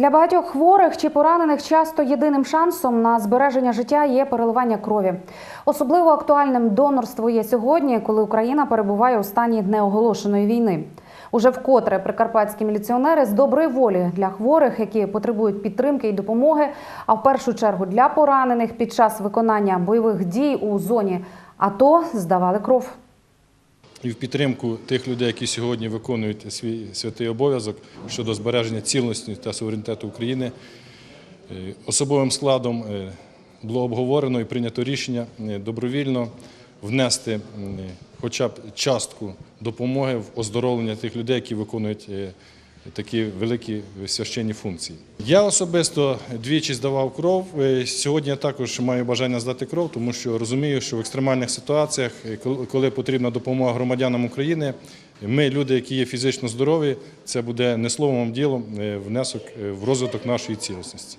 Для багатьох хворих чи поранених часто єдиним шансом на збереження життя є переливання крові. Особливо актуальним донорство є сьогодні, коли Україна перебуває у стані неоголошеної війни. Уже вкотре прикарпатські міліціонери з доброї волі для хворих, які потребують підтримки і допомоги, а в першу чергу для поранених під час виконання бойових дій у зоні АТО здавали кров. І в підтримку тих людей, які сьогодні виконують свій святий обов'язок щодо збереження цілісності та суверенітету України. Е, Особовим складом е, було обговорено і прийнято рішення е, добровільно внести хоча б частку допомоги в оздоровлення тих людей, які виконують такі великі священні функції. Я особисто двічі здавав кров. Е, Сьогодні я також маю бажання здати кров, тому що розумію, що в екстремальних ситуаціях, е, коли- потрібна допомога громадянам України, ми, люди, які є фізично здорові, це буде не словом, а ділом е, внесок в розвиток нашої цілісності.